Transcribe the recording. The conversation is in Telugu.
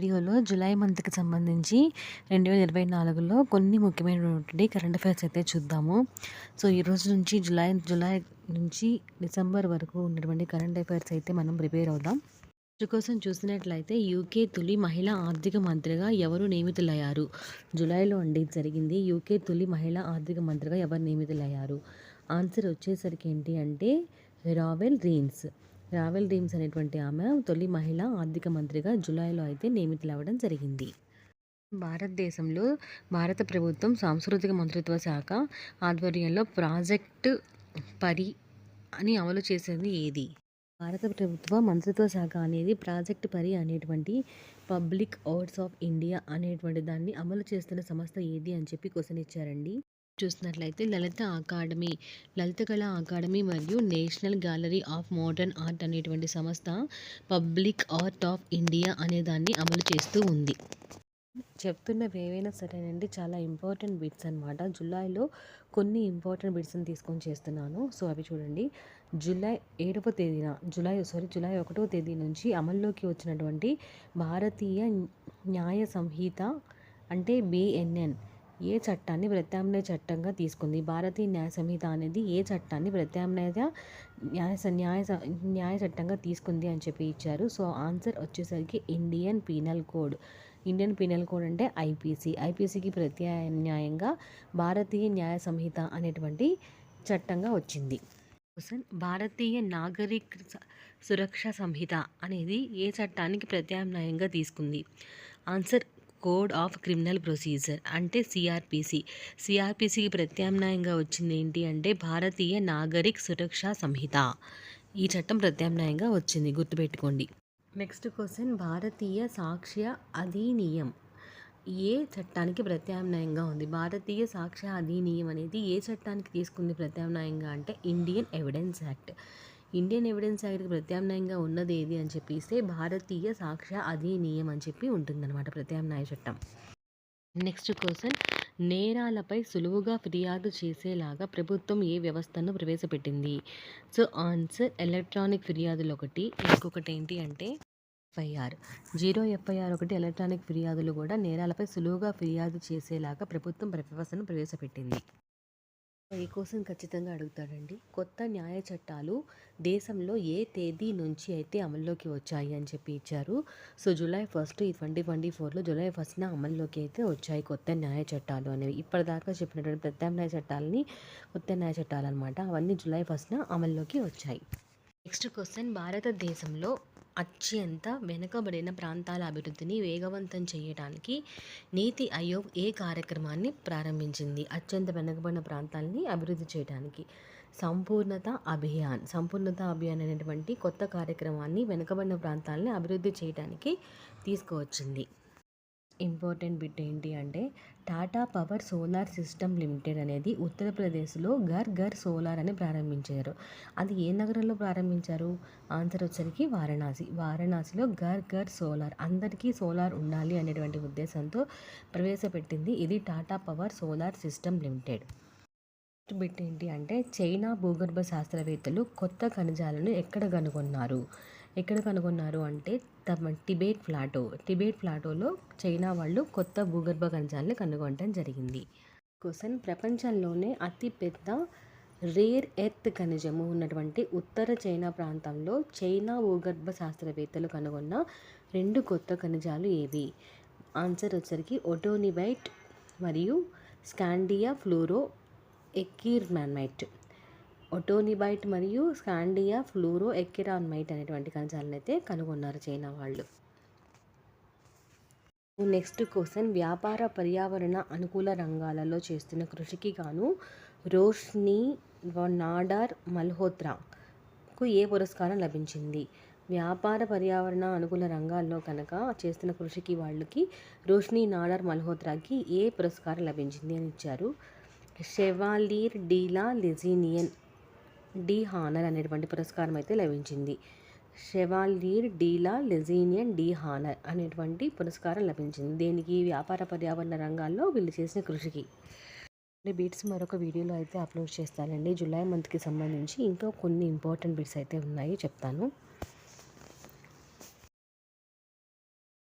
వీడియోలో జూలై మంత్కి సంబంధించి రెండు వేల ఇరవై నాలుగులో కొన్ని ముఖ్యమైనటువంటి కరెంట్ అఫైర్స్ అయితే చూద్దాము. సో ఈ రోజు నుంచి జూలై జూలై నుంచి డిసెంబర్ వరకు ఉన్నటువంటి కరెంట్ అఫైర్స్ అయితే మనం ప్రిపేర్ అవుదాం. కోసం చూసినట్లయితే యూకే తొలి మహిళా ఆర్థిక మంత్రిగా ఎవరు నియమితులయ్యారు? జూలైలో అండి జరిగింది. యూకే తొలి మహిళా ఆర్థిక మంత్రిగా ఎవరు నియమితులయ్యారు? ఆన్సర్ వచ్చేసరికి ఏంటి అంటే రావెల్ రీన్స్. రావెల్ రీమ్స్ అనేటువంటి ఆమె తొలి మహిళ ఆర్థిక మంత్రిగా జూలైలో అయితే నియమితులవ్వడం జరిగింది. భారతదేశంలో భారత ప్రభుత్వం సాంస్కృతిక మంత్రిత్వ శాఖ ఆధ్వర్యంలో ప్రాజెక్ట్ పరి అని అమలు చేసేది ఏది? భారత ప్రభుత్వ మంత్రిత్వ శాఖ అనేది ప్రాజెక్ట్ పరి అనేటువంటి పబ్లిక్ ఆర్ట్స్ ఆఫ్ ఇండియా అనేటువంటి దాన్ని అమలు చేస్తున్న సంస్థ ఏది అని చెప్పి క్వశ్చన్ ఇచ్చారండి? చూసినట్లయితే లలిత అకాడమీ లలిత కళా అకాడమీ మరియు national gallery of modern art అనేటువంటి సంస్థ పబ్లిక్ ఆర్ట్ ఆఫ్ ఇండియా అనే దాన్ని అమలు చేస్తూ ఉంది. చెప్తున్నవి ఏవైనా సరేనండి. చాలా ఇంపార్టెంట్ బిట్స్ అనమాట జూలైలో కొన్ని ఇంపార్టెంట్ బిట్స్ని తీసుకొని చేస్తున్నాను. సో అవి చూడండి. జూలై ఏడవ తేదీన జూలై సారీ జూలై ఒకటవ తేదీ నుంచి అమల్లోకి వచ్చినటువంటి భారతీయ న్యాయ సంహిత అంటే బిఎన్ఎన్ ఏ చట్టాన్ని ప్రత్యామ్నాయ చట్టంగా తీసుకుంది? భారతీయ న్యాయ సంహిత అనేది ఏ చట్టాన్ని ప్రత్యామ్నాయ న్యాయ న్యాయ న్యాయ చట్టంగా తీసుకుంది అని చెప్పి ఇచ్చారు. సో ఆన్సర్ వచ్చేసరికి Indian penal code. Indian penal code అంటే ఐపీసీ ఐపీసీకి ప్రత్యామ్నాయంగా భారతీయ న్యాయ సంహిత అనేటువంటి చట్టంగా వచ్చింది. భారతీయ నాగరిక సురక్ష సంహిత అనేది ఏ చట్టానికి ప్రత్యామ్నాయంగా తీసుకుంది? Answer code of criminal procedure అంటే సిఆర్పిసి సిఆర్పిసికి ప్రత్యామ్నాయంగా వచ్చింది ఏంటి అంటే భారతీయ నాగరిక్ సురక్షా సంహిత. ఈ చట్టం ప్రత్యామ్నాయంగా వచ్చింది గుర్తుపెట్టుకోండి. నెక్స్ట్ క్వశ్చన్ భారతీయ సాక్ష్య అధినియం ఏ చట్టానికి ప్రత్యామ్నాయంగా ఉంది? భారతీయ సాక్ష్య అధినియం అనేది ఏ చట్టానికి తీసుకుంది ప్రత్యామ్నాయంగా అంటే Indian evidence act. Indian evidence యాక్ట్కి ప్రత్యామ్నాయంగా ఉన్నది ఏది అని చెప్పిస్తే భారతీయ సాక్ష్య అధినియం అని చెప్పి ఉంటుందన్నమాట ప్రత్యామ్నాయ చట్టం. Next question. నేరాలపై సులువుగా ఫిర్యాదు చేసేలాగా ప్రభుత్వం ఏ వ్యవస్థను ప్రవేశపెట్టింది? సో ఆన్సర్ ఎలక్ట్రానిక్ ఫిర్యాదులు ఒకటి. ఇంకొకటి ఏంటి అంటే ఎఫ్ఐఆర్. జీరో ఎఫ్ఐఆర్ ఒకటి ఎలక్ట్రానిక్ ఫిర్యాదులు కూడా నేరాలపై సులువుగా ఫిర్యాదు చేసేలాగా ప్రభుత్వం వ్యవస్థను ప్రవేశపెట్టింది. ఈ కోసం ఖచ్చితంగా అడుగుతాడండి. కొత్త న్యాయ చట్టాలు దేశంలో ఏ తేదీ నుంచి అయితే అమల్లోకి వచ్చాయి అని చెప్పి ఇచ్చారు. సో జూలై ఫస్ట్ ఈ ట్వంటీ ట్వంటీ ఫోర్లో జూలై ఫస్ట్న అమల్లోకి అయితే వచ్చాయి కొత్త న్యాయ చట్టాలు అనేవి. ఇప్పటిదాకా చెప్పినటువంటి ప్రత్యామ్నాయ చట్టాలని కొత్త న్యాయ చట్టాలు అనమాట అవన్నీ జూలై ఫస్ట్న అమల్లోకి వచ్చాయి. నెక్స్ట్ క్వశ్చన్ భారతదేశంలో అత్యంత వెనుకబడిన ప్రాంతాల అభివృద్ధిని వేగవంతం చేయడానికి నీతి ఆయోగ్ ఏ కార్యక్రమాన్ని ప్రారంభించింది? అత్యంత వెనుకబడిన ప్రాంతాలని అభివృద్ధి చేయడానికి సంపూర్ణత అభియాన్ సంపూర్ణత అభియాన్ అనేటువంటి కొత్త కార్యక్రమాన్ని వెనుకబడిన ప్రాంతాలని అభివృద్ధి చేయడానికి తీసుకువచ్చింది. ఇంపార్టెంట్ బిట్ ఏంటి అంటే Tata power solar system limited అనేది ఉత్తరప్రదేశ్లో ఘర్ ఘర్ సోలార్ అని ప్రారంభించారు. అది ఏ నగరంలో ప్రారంభించారు? ఆన్సర్ వచ్చరికి వారణాసి. వారణాసిలో ఘర్ ఘర్ సోలార్ అందరికీ సోలార్ ఉండాలి అనేటువంటి ఉద్దేశంతో ప్రవేశపెట్టింది ఇది Tata power solar system limited. Bit ఏంటి అంటే చైనా భూగర్భ శాస్త్రవేత్తలు కొత్త ఖనిజాలను ఎక్కడ కనుగొన్నారు? ఎక్కడ కనుగొన్నారు అంటే తమ టిబేట్ ఫ్లాటో టిబేట్ ఫ్లాటోలో చైనా వాళ్ళు కొత్త భూగర్భ ఖనిజాలని కనుగొనడం జరిగింది. క్వశ్చన్ ప్రపంచంలోనే అతిపెద్ద రేర్ ఎర్త్ ఖనిజము ఉన్నటువంటి ఉత్తర చైనా ప్రాంతంలో చైనా భూగర్భ శాస్త్రవేత్తలు కనుగొన్న రెండు కొత్త ఖనిజాలు ఏవి? ఆన్సర్ వచ్చరికి ఒటోనిబైట్ మరియు స్కాండియా ఫ్లోరో ఎక్కిర్మానైట్ ఒటోనిబైట్ మరియు స్కాండియా ఫ్లూరో ఎక్కిరాన్మైట్ అనేటువంటి ఖనిజాలను అయితే కనుగొన్నారు చైనా వాళ్ళు. నెక్స్ట్ క్వశ్చన్ వ్యాపార పర్యావరణ అనుకూల రంగాలలో చేస్తున్న కృషికి గాను రోష్ని నాడార్ మల్హోత్రాకు ఏ పురస్కారం లభించింది? వ్యాపార పర్యావరణ అనుకూల రంగాల్లో కనుక చేస్తున్న కృషికి వాళ్ళకి రోష్ని నాడార్ మల్హోత్రాకి ఏ పురస్కారం లభించింది అని ఇచ్చారు? షెవాలీర్ డీలా లెజీనియన్ డి హానర్ అనేటువంటి పురస్కారం అయితే లభించింది షెవాలీర్ డీలా లెజీనియన్ డి హానర్ అనేటువంటి పురస్కారం లభించింది. దీనికి? వ్యాపార పర్యావరణ రంగాల్లో వీళ్ళు చేసిన కృషికి. బీట్స్ మరొక వీడియోలో అయితే అప్లోడ్ చేస్తానండి. జూలై మంత్కి సంబంధించి ఇంకా కొన్ని ఇంపార్టెంట్ బిట్స్ అయితే ఉన్నాయి చెప్తాను.